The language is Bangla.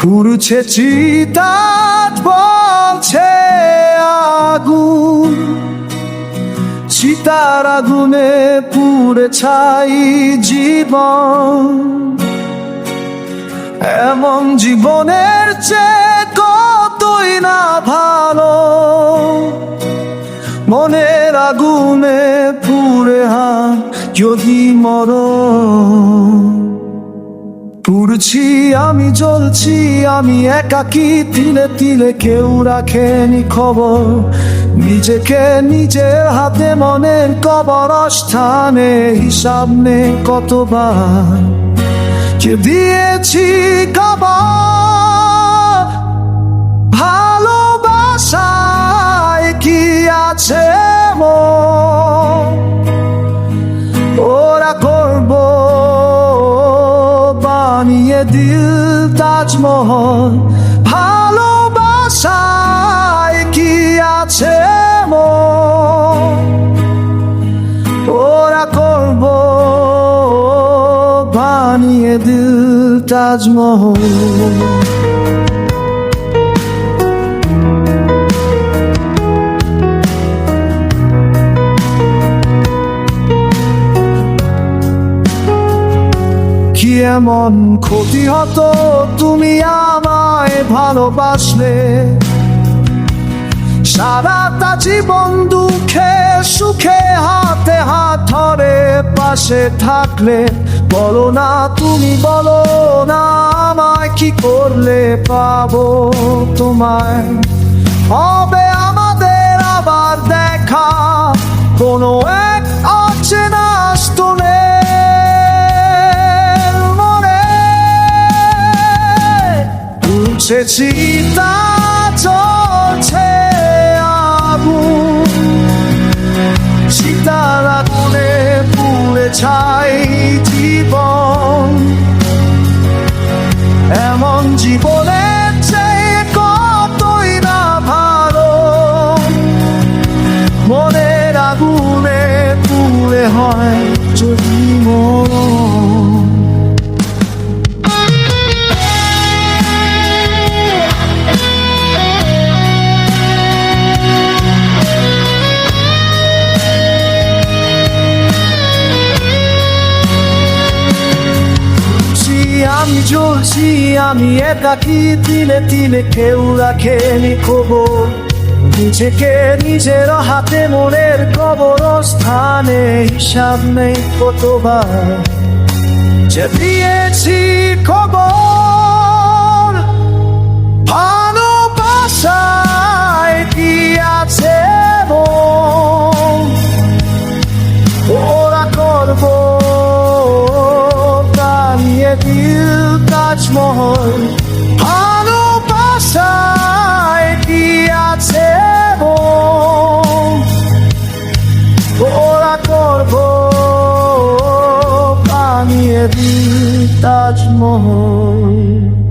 পুরুছে চিতাজ বলছে আগুন। চিতার আগুনে পুড়ে ছাই জীবন। এমন জীবনের চেয়ে ভালো। মনের আগুনে পুড়ে হাত যদি মর পুড়ছি আমি, জ্বলছি আমি, একাকি, তিলে তিলে কেউ রাখেনি খবর। নিজেকে নিজের হাতে মনের কবর স্থানে হিসাব নেই কতবার। কে দিয়েছি কবর ওরা করব বানিয়ে দিল তাজমহল। ভালোবাসায় কি আছে মন ওরা করব বানিয়ে দিল তাজমহল। এমন ক্ষতি হতো তুমি আমায় ভালোবাসলে। সারাটা জীবন দুঃখে সুখে হাতে হাত ধরে পাশে থাকলে। বলো না তুমি, বলো না আমায় কি করলে পাবো তোমায়। হবে আমাদের আবার দেখা। কোনো এক অচেনা উঠছে চিতা চলছে আগুন সীতার আগুনে পুড়ে ছাই জীবন। এমন জীবনের চেয়ে কতই না ভালো। মনের আগুনে পুড়ে হয় যদি মন আমি জ্বলছি আমি একাকি তিলে তিলে কেউ রাখেনি খবর? নিজেকে নিজের হাতে মনের কবর স্থানে হিসাব নেই কতবার? যে দিয়েছি খবর দেবী তাজমহল।